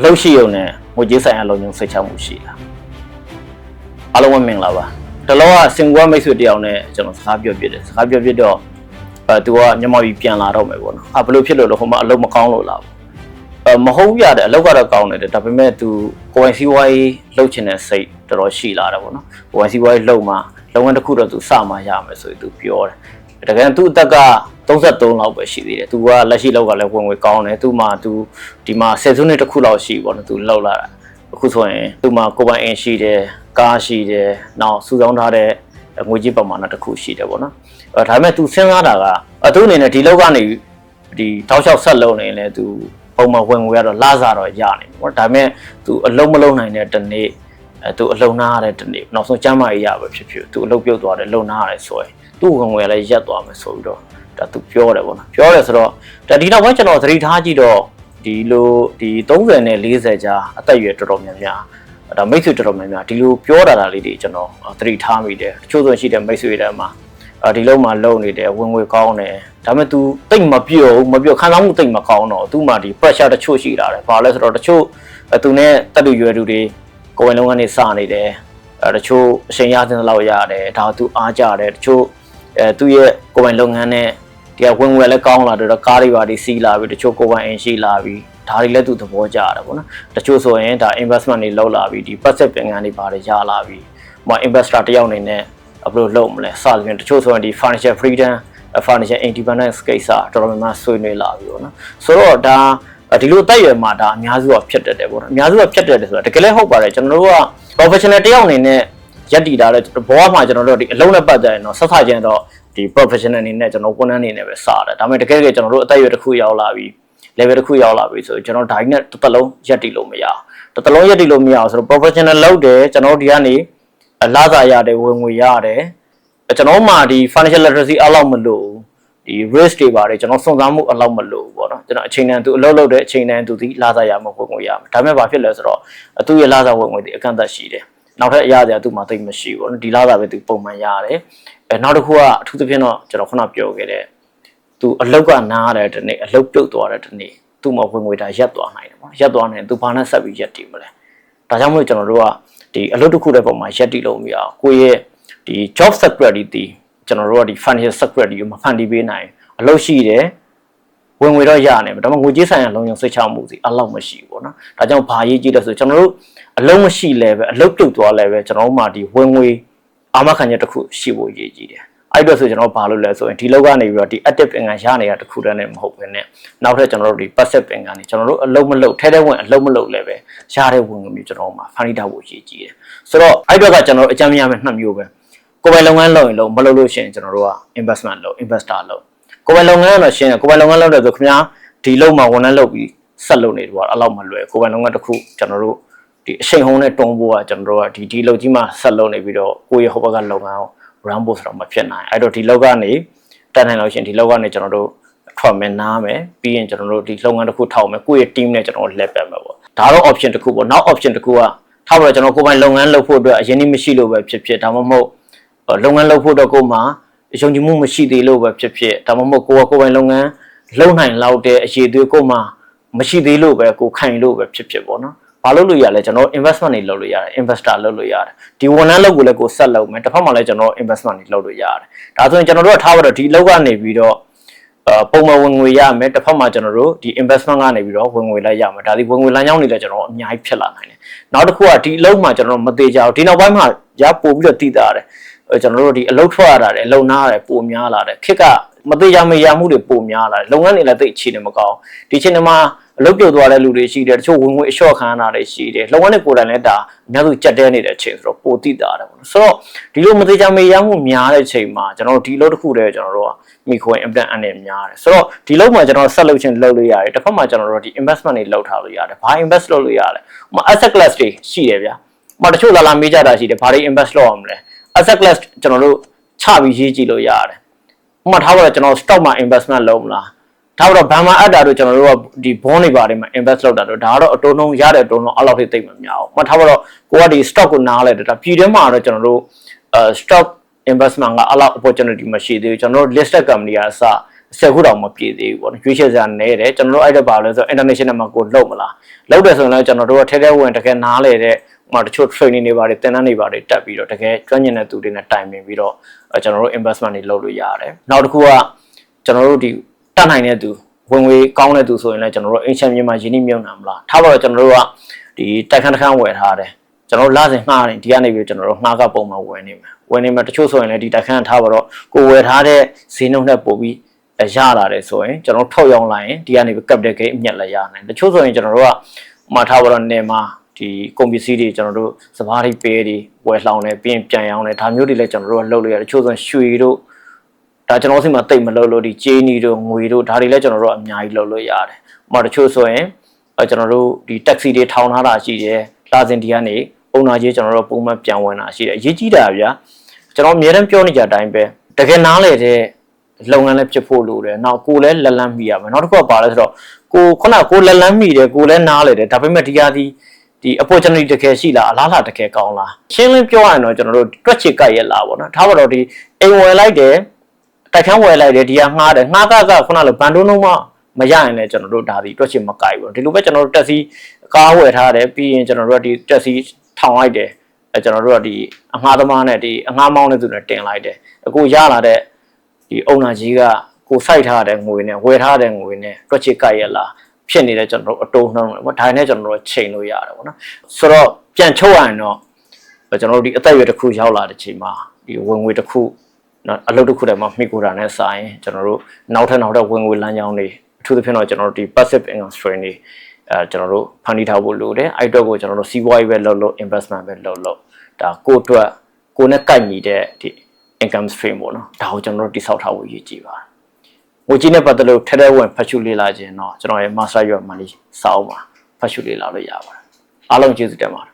အလုပ်ရှိရုံနဲ့ငွေကြေးဆိုင်ရာလုံခြုံစိတ်ချမှုရှိလားအားလုံးပဲမင်္ဂလာပါတလောကစင်ကွာမိတ်ဆွေတယောက်နဲ့ကျွန်တော်စကားပြောပြတယ်စကားပြောပြတော့အဲသူကမြန်မာပြည်ပြန်လာတော့မယ်ပေါ့နော်အာဘယ်လိုဖြစ်လို့လဲဟိုမှာအလုပ်မကောင်းလို့လားအဲမဟုတ်ပြတယ်အလုပ်ကတော့ကောင်းတယ်ဒါပေမဲ့သူကိုယ်ပိုင်စီးပွားရေးလှုပ်ချင်တဲ့စိတ်တော်တော်ရှိလာတယ်ပေါ့နော်ကိုယ်ပိုင်စီးပွားရေးလှုပ်မှလုပ်ငန်းတစ်ခုတော့သူစမှရမယ်ဆိုပြီးသူပြောတယ်တကယ်သူ့အသက်က 33လောက်ပဲရှိသေးတယ်။ तू ကလက်ရှိလောက်ကလည်းဝင်ဝင်ကောင်းတယ်။ तू မှ तू ဒီမှာဆယ်စုနှစ်တစ်ခုလောက်ရှိပေါ့နော်။ तू လောက်လာတာ။အခုဆိုရင် तू မှကိုယ်ပိုင်အင်ရှိတယ်၊ကားရှိတယ်။နောက်စုဆောင်းထားတဲ့ငွေကြေးပမာဏတစ်ခုရှိတယ်ပေါ့နော်။အဲဒါပေမဲ့ तू စဉ်းစားတာကအသူအနေနဲ့ဒီလောက်ကနေဒီတောက်လျှောက်ဆက်လုံးနေလဲ तू ပုံမှန်ဝင်ငွေရတော့လာစားတော့ရနေပေါ့။ဒါပေမဲ့ तू အလုံးမလုံးနိုင်တဲ့တနေ့အဲသူအလုံနာရတဲ့တနေ့နောက်ဆုံးကျမ်းမာရေးရပဲဖြစ်ဖြစ်သူအလုပ်ပြုတ်သွားတယ်လုံနာရတယ်ဆိုရင်သူ့ဝင်ငွေလည်းရက်သွားမယ်ဆိုပြီးတော့ ဒါသူပြောတယ်ပေါ့နော်ပြောတယ်ဆိုတော့ဒါဒီနောက်ပိုင်းကျွန်တော်သတိထားကြည့်တော့ဒီလိုဒီ30နဲ့40ကြားအသက်အရွယ်တော်တော်များများဒါမိတ်ဆွေတော်တော်များများဒီလိုပြောတာလေးတွေကျွန်တော်သတိထားမိတယ်တချို့ဆိုရှိတဲ့မိတ်ဆွေတွေမှာအဲဒီလုံးမှာလုံနေတယ်ဝင်ငွေကောင်းတယ်ဒါပေမဲ့ तू တိတ်မပြောဘူးမပြောခံစားမှုတိတ်မကောင်းတော့ तू မှဒီ pressure တချို့ရှိလာတယ်ဘာလဲဆိုတော့တချို့သူနဲ့တက်တူရွယ်သူတွေကိုယ်ဝင်လုံးကနေစနေတယ်အဲတချို့အချိန်ရတဲ့လောက်ရတယ်ဒါသူအားကြတယ်တချို့အဲသူ့ရဲ့ကိုယ်ပိုင်လုပ်ငန်းနဲ့ ဒီကဝင်ဝယ်လည်းကောင်းလာတယ်တော့ကားတွေပါတွေစီးလာပြီတချို့ကိုယ်ပိုင်အင်ရှိလာပြီဒါတွေလည်းသူသဘောကျတယ်ပေါ့နော်တချို့ဆိုရင်ဒါ investment တွေလုပ်လာပြီဒီ passive ပင်ကန်းတွေပါတယ်ရလာပြီဟို investor တယောက်အနေနဲ့ဘယ်လိုလုပ်မလဲစသဖြင့်တချို့ဆိုရင်ဒီ financial freedom financial independence ကိစ္စတော်တော်များများဆွေးနွေးလာပြီပေါ့နော်ဆိုတော့ဒါဒီလိုတက်ရွယ်မှာဒါအများစုကဖြစ်တတ်တယ်ပေါ့နော်အများစုကဖြစ်တတ်တယ်ဆိုတာတကယ်လည်းဟုတ်ပါတယ်ကျွန်တော်တို့က professional တယောက်အနေနဲ့ရက်တည်တာလဲဘောမှာကျွန်တော်တို့ဒီအလုံးနဲ့ပတ်သက်ရင်တော့ဆက်ဆချင်းတော့ ဒီ professional အနေနဲ့ကျွန်တော်ဝန်ထမ်းအနေနဲ့ပဲစတယ်ဒါပေမဲ့တကယ်တကယ်ကျွန်တော်တို့အသက်အရွယ်တစ်ခုရောက်လာပြီ level တစ်ခုရောက်လာပြီဆိုရင်ကျွန်တော်ဒါကြီးနဲ့တစ်သက်လုံးရက်တည်လို့မရဘူးတစ်သက်လုံးရက်တည်လို့မရအောင်ဆိုတော့ professional လုပ်တယ်ကျွန်တော်တို့ဒီကနေလာစာရတယ်ဝင်ငွေရတယ်ကျွန်တော်မှဒီ financial literacy အလောက်မလို့ဒီ risk တွေပါတယ်ကျွန်တော်စုံစမ်းမှုအလောက်မလို့ပေါ့နော်ကျွန်တော်အချိန်တန်သူအလုပ်လုပ်တဲ့အချိန်တန်သူဒီလာစာရမှာဝင်ငွေရမှာဒါပေမဲ့ဘာဖြစ်လဲဆိုတော့သူ့ရဲ့လာစာဝင်ငွေဒီအကန့်အသတ်ရှိတယ်နောက်ထပ်အရာတွေသူ့မှာသိမရှိဘူးပေါ့နော်ဒီလာစာပဲသူပုံမှန်ရတယ် အဲနောက်တစ်ခုကအထူးသဖြင့်တော့ကျွန်တော်ခုနပြောခဲ့တဲ့သူအလုတ်ကနားတဲ့တနေ့အလုတ်ပြုတ်သွားတဲ့တနေ့သူ့မှာဝင်ငွေဒါရက်သွားနိုင်တယ်ပေါ့ရက်သွားနိုင်သူဘာနဲ့ဆက်ပြီးရက်တည်မလဲဒါကြောင့်မို့ကျွန်တော်တို့ကဒီအလုတ်တစ်ခုတဲ့ပုံမှာရက်တည်လို့မရအောင်ကိုယ့်ရဲ့ဒီ job security ကျွန်တော်တို့ကဒီ financial security ကိုမဖန်တီးပေးနိုင်အလုပ်ရှိတယ်ဝင်ငွေတော့ရနိုင်တယ်ဒါပေမဲ့ငွေကြေးဆိုင်ရာလုံခြုံစိတ်ချမှုစီအလောက်မရှိဘူးပေါ့နော်ဒါကြောင့်ဘာရေးကြည့်လဲဆိုကျွန်တော်တို့အလုံးမရှိလဲပဲအလုတ်ပြုတ်သွားလဲပဲကျွန်တော်တို့မှဒီဝင်ငွေ အာမခံချက်တစ်ခုရှိဖို့ရည်ကြည်တယ်အဲ့တော့ဆိုကျွန်တော်ဘာလုပ်လဲဆိုရင်ဒီလောက်ကနေပြီးတော့ဒီ active income ရနေတာတစ်ခုတည်းနဲ့မဟုတ်ဘဲနဲ့နောက်ထပ်ကျွန်တော်တို့ဒီ passive income နေကျွန်တော်တို့အလုံးမလုံးထဲထဲဝင်အလုံးမလုံးလဲပဲရတဲ့ဝင်ငွေမျိုးကျွန်တော်တို့မှာဖန်တီးထားဖို့ရည်ကြည်တယ်ဆိုတော့အဲ့တော့ကကျွန်တော်တို့အကြမ်းမရမဲ့နှစ်မျိုးပဲကိုယ်ပိုင်လုပ်ငန်းလုပ်ရင်လုပ်မလုပ်လို့ရှိရင်ကျွန်တော်တို့က investment လုပ် investor လုပ်ကိုယ်ပိုင်လုပ်ငန်းတော့ရှင်းတယ်ကိုယ်ပိုင်လုပ်ငန်းလုပ်တယ်ဆိုခင်ဗျာဒီလုပ်မှာဝန်ထမ်းလုပ်ပြီးဆက်လုပ်နေတယ်ကွာအဲ့လောက်မလွယ်ကိုယ်ပိုင်လုပ်ငန်းတစ်ခုကျွန်တော်တို့ ဒီအချိန်ဟုံးနဲ့တွန်းဖို့ကကျွန်တော်တို့ကဒီဒီလုပ်ကြီးမှာဆက်လုပ်နေပြီးတော့ကိုယ့်ရဲ့ဟိုဘက်ကလုပ်ငန်းကို run ဖို့ဆိုတော့မဖြစ်နိုင်အဲ့တော့ဒီလောက်ကနေတက်နိုင်လို့ရှိရင်ဒီလောက်ကနေကျွန်တော်တို့ထွက်မယ်နားမယ်ပြီးရင်ကျွန်တော်တို့ဒီလုပ်ငန်းတစ်ခုထောက်မယ်ကိုယ့်ရဲ့ team နဲ့ကျွန်တော်တို့လက်ပတ်မယ်ပေါ့ဒါတော့ option တစ်ခုပေါ့နောက် option တစ်ခုကထောက်ပြီးတော့ကျွန်တော်ကိုယ်ပိုင်လုပ်ငန်းလုပ်ဖို့အတွက်အရင်နည်းမရှိလို့ပဲဖြစ်ဖြစ်ဒါမှမဟုတ်လုပ်ငန်းလုပ်ဖို့တော့ကိုယ်မှာယုံကြည်မှုမရှိသေးလို့ပဲဖြစ်ဖြစ်ဒါမှမဟုတ်ကိုယ်ကကိုယ်ပိုင်လုပ်ငန်းလုပ်နိုင်လောက်တဲ့အရေးသွေးကိုယ်မှာမရှိသေးလို့ပဲကိုခိုင်လို့ပဲဖြစ်ဖြစ်ပေါ့နော် ဘာလုပ်လို့ရလဲကျွန်တော် investment တွေလုပ်လို့ရတယ် investor လုပ်လို့ရတယ်ဒီဝန်ထမ်းလုပ်ကိုလည်းကိုဆက်လုပ်မယ်တစ်ဖက်မှာလည်းကျွန်တော် investment တွေလုပ်လို့ရတယ်ဒါဆိုရင်ကျွန်တော်တို့ကထားပါတော့ဒီလောက်ကနေပြီးတော့ပုံမှန်ဝင်ငွေရမယ်တစ်ဖက်မှာကျွန်တော်တို့ဒီ investment ကနေပြီးတော့ဝင်ငွေလိုက်ရမယ်ဒါဒီဝင်ငွေလမ်းကြောင်းတွေလည်းကျွန်တော်အများကြီးဖြစ်လာနိုင်တယ်နောက်တစ်ခုကဒီအလုပ်မှာကျွန်တော်တို့မသေးကြဘူးဒီနောက်ပိုင်းမှာရပို့ပြီးတော့တည်တာတယ်ကျွန်တော်တို့ဒီအလုပ်ထွက်ရတာတယ်အလုပ်နားရတယ်ပိုများလာတယ်ခက်ကမသေးကြမရမှုတွေပိုများလာတယ်လုပ်ငန်းတွေလည်းသိအခြေအနေမကောင်းဒီအချိန်မှာအလုပ်ပြုတ်သွားတဲ့လူတွေရှိတယ်တချို့ဝင်ငွေအလျှော့ခံရတာတွေရှိတယ်လုပ်ငန်းတွေကိုယ်တိုင်လည်းဒါအများစုကြက်တဲနေတဲ့အချိန်ဆိုတော့ပိုတိတာတယ်ပေါ့နော်ဆိုတော့ဒီလိုမသေးချာမေးရမှုများတဲ့အချိန်မှာကျွန်တော်တို့ဒီလုပ်တစ်ခုတည်းကျွန်တော်တို့ကမိခွင် implant အနေများတယ်ဆိုတော့ဒီလုပ်မှာကျွန်တော်ဆက်လုပ်ခြင်းလုပ်လို့ရတယ်တစ်ဖက်မှာကျွန်တော်တို့ဒီ investment တွေလုပ်ထားလို့ရတယ်ဘာ invest လုပ်လို့ရလဲဟို asset class တွေရှိတယ်ဗျာဟိုတချို့လာလာမေးကြတာရှိတယ်ဘာတွေ invest လုပ်အောင်မလဲ asset class ကျွန်တော်တို့ချပြီးရေးကြည့်လို့ရတယ် ဟိုမှာထားပါတော့ကျွန်တော် stock မှာ investment လုပ်မလားဒါတော့ဘာမှအပ်တာတို့ကျွန်တော်တို့ကဒီ bond တွေပါတယ်မှာ invest လုပ်တာတို့ဒါကတော့အတုံးလုံးရတဲ့အတုံးလုံးအဲ့လောက်ထိသိမ့်မများဘူး။မှထားပါတော့ကိုကဒီ stock ကိုနားလဲတာပြည်ထဲမှာတော့ကျွန်တော်တို့အဲ stock investment ကအဲ့လောက် opportunity မရှိသေးဘူးကျွန်တော်တို့ listed company ကအစ ဆယ်ခုတောင်မပြည့်သေးဘူးပေါ့နော်ရွေးချယ်စရာနည်းတယ်ကျွန်တော်တို့အဲ့ဒါပါလဲဆိုတော့ international မှာကိုလုံးမလားလုံးတယ်ဆိုရင်လည်းကျွန်တော်တို့ကထဲထဲဝင်တကယ်နားလေတဲ့ဟိုတချို့ training တွေပါတယ်သင်တန်းတွေပါတယ်တက်ပြီးတော့တကယ်ကျွမ်းကျင်တဲ့သူတွေနဲ့တိုင်ပင်ပြီးတော့ကျွန်တော်တို့ investment တွေလုပ်လို့ရတယ်နောက်တစ်ခုကကျွန်တော်တို့ဒီတတ်နိုင်တဲ့သူဝင်ငွေကောင်းတဲ့သူဆိုရင်လည်းကျွန်တော်တို့အင်ချန်မြန်မာယင်းနှမြုံနာမလားထားပါတော့ကျွန်တော်တို့ကဒီတိုက်ခန်းတစ်ခန်းဝယ်ထားတယ်ကျွန်တော်တို့လစဉ်ငှားတယ်ဒီကနေပြီးကျွန်တော်တို့ငှားကပုံမှန်ဝယ်နေမှာဝယ်နေမှာတချို့ဆိုရင်လည်းဒီတိုက်ခန်းထားပါတော့ကိုဝယ်ထားတဲ့ဈေးနှုန်းနဲ့ပို့ပြီး ရလာတယ်ဆိုရင်ကျွန်တော်ထုတ်ရောင်းလိုက်ရင်ဒီကနေပြီး capital gain အမြတ်လည်းရနိုင်တချို့ဆိုရင်ကျွန်တော်တို့ကမှာထားပါတော့နေမှာဒီကုန်ပစ္စည်းတွေကျွန်တော်တို့စပားတွေပေးတွေဝယ်လှောင်တယ်ပြီးရင်ပြန်ရောင်းတယ်ဒါမျိုးတွေလည်းကျွန်တော်တို့ကလုပ်လို့ရတယ်တချို့ဆိုရင်ရွှေတို့ဒါကျွန်တော်တို့စီမှာတိတ်မလုပ်လို့ဒီကြေးနီတို့ငွေတို့ဒါတွေလည်းကျွန်တော်တို့အများကြီးလုပ်လို့ရတယ်။ဟိုတချို့ဆိုရင်ကျွန်တော်တို့ဒီ taxi တွေထောင်ထားတာရှိတယ်။လာစင်ဒီကနေပုံနာကြီးကျွန်တော်တို့ပုံမှန်ပြန်ဝင်တာရှိတယ်။အရေးကြီးတာဗျာ။ကျွန်တော်အများတန်းပြောနေကြအတိုင်းပဲတကယ်နားလေတဲ့ လုပ်ငန်းလည်းဖြစ်ဖို့လိုတယ်။နောက်ကိုလည်းလက်လန်းမိရမယ်။နောက်တစ်ခုကပါလဲဆိုတော့ကိုခုနကိုလက်လန်းမိတယ်ကိုလည်းနားလေတယ်ဒါပေမဲ့ဒီဟာဒီဒီ opportunity တကယ်ရှိလားအလားလားတကယ်ကောင်းလားရှင်းလင်းပြောရရင်တော့ကျွန်တော်တို့တွက်ချစ်ကြိုက်ရလားပေါ့နော်ထားပါတော့ဒီအိမ်ဝယ်လိုက်တယ်တိုက်ခန်းဝယ်လိုက်တယ်ဒီကငှားတယ်ငှားကကခုနလိုဘန်ဒိုးလုံးမမရရင်လည်းကျွန်တော်တို့ဒါဒီတွက်ချစ်မကြိုက်ဘူးဒီလိုပဲကျွန်တော်တို့တက်စီကားဝယ်ထားတယ်ပြီးရင်ကျွန်တော်တို့ကဒီတက်စီထောင်လိုက်တယ်အဲကျွန်တော်တို့ကဒီအငှားသမားနဲ့ဒီအငှားမောင်းတဲ့သူနဲ့တင်လိုက်တယ်အခုရလာတဲ့ ဒီအုံနာကြီးကကိုစိုက်ထားတဲ့ငွေနဲ့ဝယ်ထားတဲ့ငွေနဲ့တွက်ချစ်ကြိုက်ရလားဖြစ်နေတဲ့ကျွန်တော်တို့အတုံးနှုံးတယ်ပေါ့ဒါနဲ့ကျွန်တော်တို့ချိန်လို့ရတယ်ပေါ့နော်ဆိုတော့ပြန်ချုပ်ရရင်တော့ကျွန်တော်တို့ဒီအသက်အရွယ်တစ်ခုရောက်လာတဲ့ချိန်မှာဒီဝင်ငွေတစ်ခုနော်အလုပ်တစ်ခုတည်းမှာမိကိုတာနဲ့စာရင်ကျွန်တော်တို့နောက်ထပ်နောက်ထပ်ဝင်ငွေလမ်းကြောင်းတွေအထူးသဖြင့်တော့ကျွန်တော်တို့ဒီ passive income stream တွေအဲကျွန်တော်တို့ဖန်တီးထားဖို့လိုတယ်အဲ့တော့ကိုကျွန်တော်တို့စီးပွားရေးပဲလုပ်လို့ investment ပဲလုပ်လို့ဒါကိုယ့်အတွက်ကိုယ်နဲ့ကိုက်ညီတဲ့ဒီ income stream ပေါ့နော်ဒါကိုကျွန်တော်တို့တိစောက်ထားဖို့ရည်ကြည်ပါတယ်ငွေကြီးနဲ့ပတ်သက်လို့ထဲထဲဝင်ဖတ်ရှုလေ့လာခြင်းတော့ကျွန်တော်ရဲ့ master ရွက်မှလေးစာအုပ်မှာဖတ်ရှုလေ့လာလို့ရပါတယ်အားလုံးကျေးဇူးတင်ပါတယ်